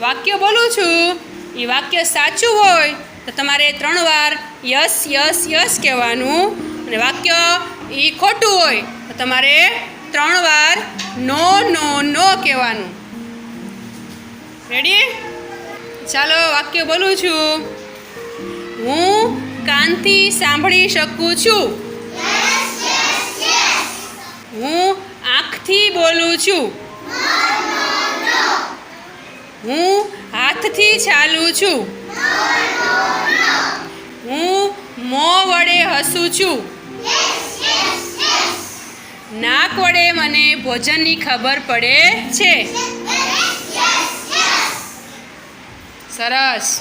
વાક્ય બોલું છું. એ વાક્ય સાચું હોય તો તમારે ત્રણ વાર યસ યસ યસ કહેવાનું. અને વાક્ય એ ખોટું હોય તો તમારે ત્રણ વાર નો નો નો કહેવાનું. રેડી ચાલો વાક્ય બોલું છું. હું કાનથી સાંભળી શકું છું. હું આંખથી બોલું છું હું હાથથી ચાલું છું. હું મોં વડે હસું છું. નાક વડે મને ભોજનની ખબર પડે છે. સરસ.